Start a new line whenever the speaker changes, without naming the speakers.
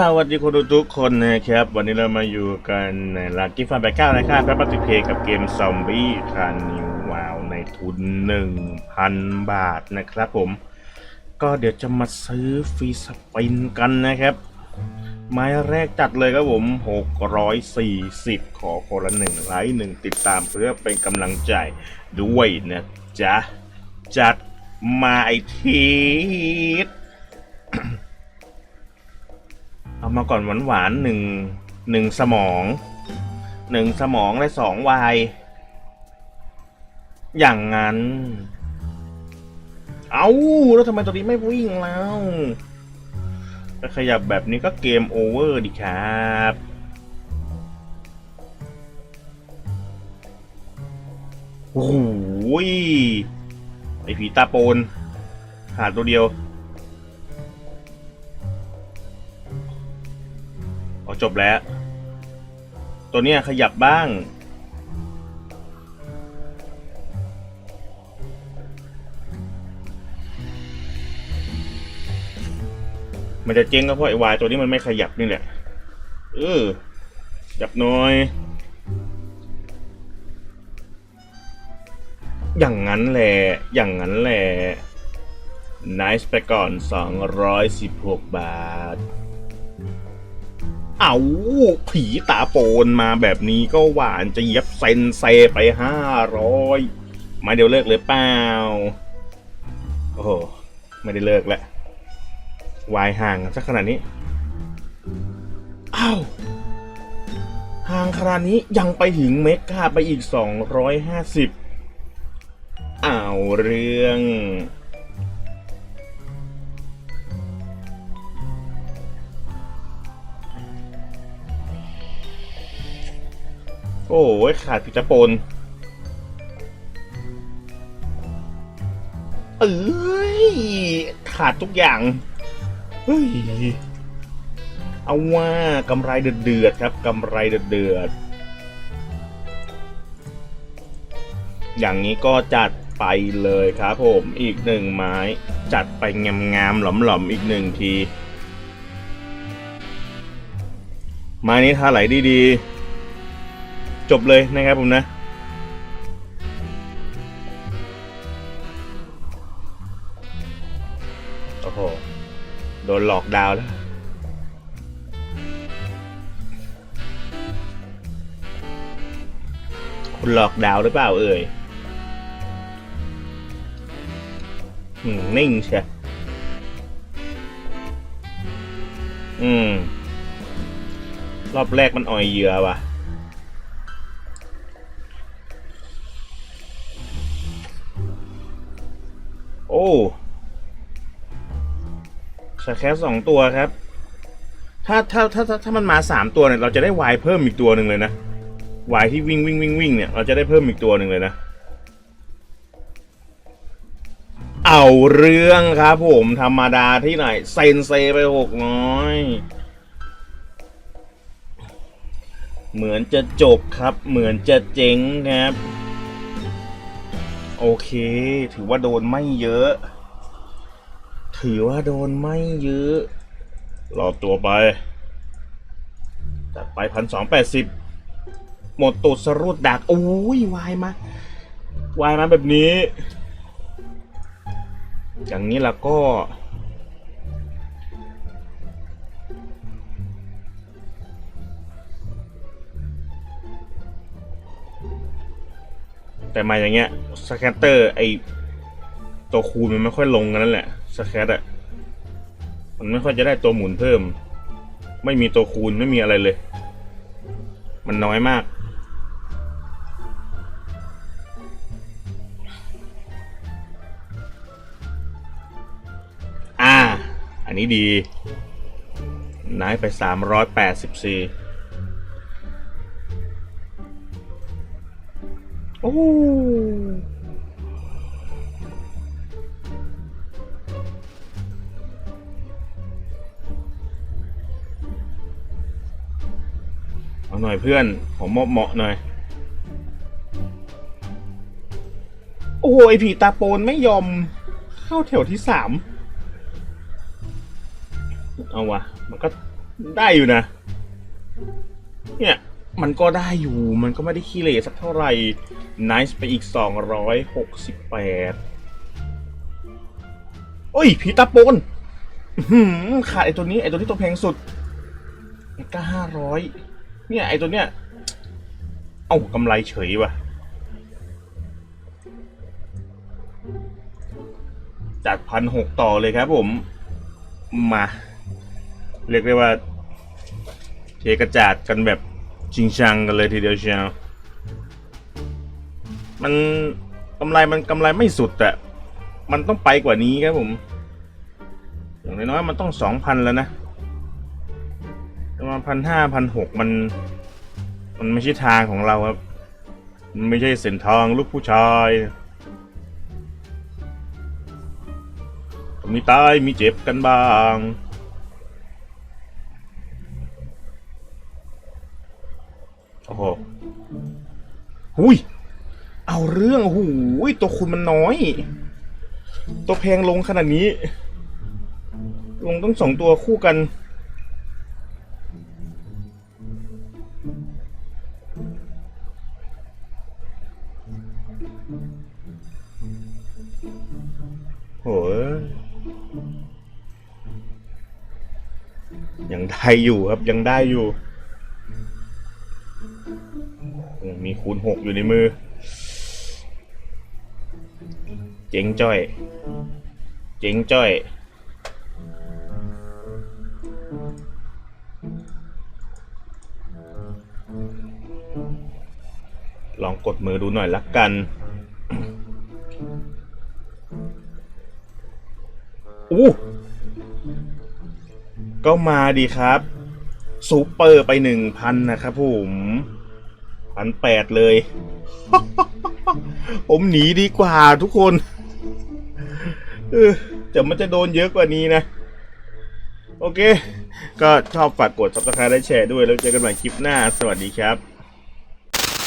สวัสดีคนดูทุกคนนะครับ วันนี้เรามาอยู่กันในลักกี้ฟันแบเก้านะครับแพปติเพกับเกมซอมบี้คานิววาวในทุน 1,000 บาทนะครับผม ก็เดี๋ยวจะมาซื้อฟรีสปินกันนะครับ ไม้แรกจัดเลยครับผม 640 ขอคนละหนึ่งไลค์หนึ่งติดตามเพื่อเป็นกำลังใจด้วยนะจ๊ะ จัดมาไอทีด เอามาก่อนหวานหวานๆหนึ่งหนึ่งสมองหนึ่งสมองและสองวายอย่างนั้น เอาแล้วทำไมตัวนี้ไม่วิ่งแล้วถ้าขยับแบบนี้ก็เกมโอเวอร์ดิครับโอ้โหยไอผีตาโปนขาดตัวเดียว อ๋อจบแล้ว ตัวเนี้ยขยับบ้าง มันจะเจ๊งก็เพราะไอ้วายตัวนี้มันไม่ขยับนี่แหละ เออยับหน่อย อย่างนั้นแหละ อย่างนั้นแหละ nice ไปก่อน 216 บาท เอาผีตาโปนมาแบบนี้ก็หวานจะเย็บเซนเซไปห้าร้อยมาเดี๋ยวเลิกเลยเปล่า โอ้โห ไม่ได้เลิกแล้ววายห่างสักขนาดนี้อ้าวห่างขนาดนี้ยังไปถึงเมกาไปอีก 250อ้าวเรื่อง โอ้ยขาดพิจาปนเอ้ยขาดทุกอย่างเฮ้ยเอาว่ากำไรเดือดๆครับกำไรเดือดๆอย่างนี้ก็จัดไปเลยครับผมอีกหนึ่งไม้จัดไปงามๆหลอมๆอีกหนึ่งทีไม้นี้ท่าไหลดีๆ จบเลยนะครับผมนะ โอ้โห โดนหลอกดาวแล้วคุณหลอกดาวหรือเปล่าเอ่ยอนิ่งเชียอืม รอบแรกมันอ่อยเหยื่อว่ะ อ้ สแคสสองตัวครับ ถ้าถ้าถ้าถ้าถ้ามันมาสามตัวเนี่ยเราจะได้วายเพิ่มอีกตัวหนึ่งเลยนะวายที่วิ่งวิ่งวิ่งวิ่งเนี่ยเราจะได้เพิ่มอีกตัวหนึ่งเลยนะ เอาเรื่องครับผมธรรมดาที่ไหนเซนเซไปหกน้อย เหมือนจะจบครับ เหมือนจะเจ๊งครับ โอเค ถือว่าโดนไม่เยอะ ถือว่าโดนไม่เยอะ รอตัวไปจัดไปพันสองแปดสิบหมดตูดสรุดดักโอ้ยวายมาวายมาแบบนี้ อย่างนี้แล้วก็ แต่มาอย่างเงี้ยสแคตเตอร์ไอตัวคูณมันไม่ค่อยลงกันนั่นแหละสแคตอะมันไม่ค่อยจะได้ตัวหมุนเพิ่ม ไม่มีตัวคูณไม่มีอะไรเลย มันน้อยมาก อ่า อันนี้ดีนายไปสามร้อยแปดสิบสี่ โอ้เอาหน่อยเพื่อนขอมอบเหมาะหน่อย โอ้โหไอผีตาโปนไม่ยอม เข้าแถวที่สาม เอาวะ มันก็ได้อยู่นะ เนี่ย มันก็ได้อยู่ มันก็ไม่ได้ขี้เหร่สักเท่าไหร่ nice ไปอีก 268 โอ้ย ผีตาปนขาดไอตัวนี้ ไอตัวที่ตัวแพงสุดเก็ห้าร้อยเนี่ย ไอตัวเนี้ย เอากำไรเฉยว่ะจัดพันหกต่อเลยครับผม มา เรียกได้ว่า เทกระจาดกันแบบ จริงจังกันเลยทีเดียวเชียวมันกำไรมันกำไรไม่สุดอะมันต้องไปกว่านี้ครับผม อย่างน้อยๆมันต้องสองพันแล้วนะประมาณพันห้าพันหกมัน มันไม่ใช่ทางของเราครับมันไม่ใช่เส้นทางลูกผู้ชายมีตายมีเจ็บกันบ้าง หุยเอาเรื่องโอ้โหตัวคุณมันน้อย ตัวแพงลงขนาดนี้ ลงต้องสองตัวคู่กัน โหยยังได้อยู่ครับยังได้อยู่ คูณหกอยู่ในมือ เจ๋งจ้อย เจ๋งจ้อย ลองกดมือดูหน่อยละกันอู้ก็มาดีครับซูเปอร์ไปหนึ่งพันนะครับผม พันแปดเลย ผมหนีดีกว่าทุกคนเออแต่มันจะโดนเยอะกว่านี้นะ โอเค ก็ชอบฝากกด subscribe และแชร์ด้วย แล้วเจอกันใหม่คลิปหน้า สวัสดีครับ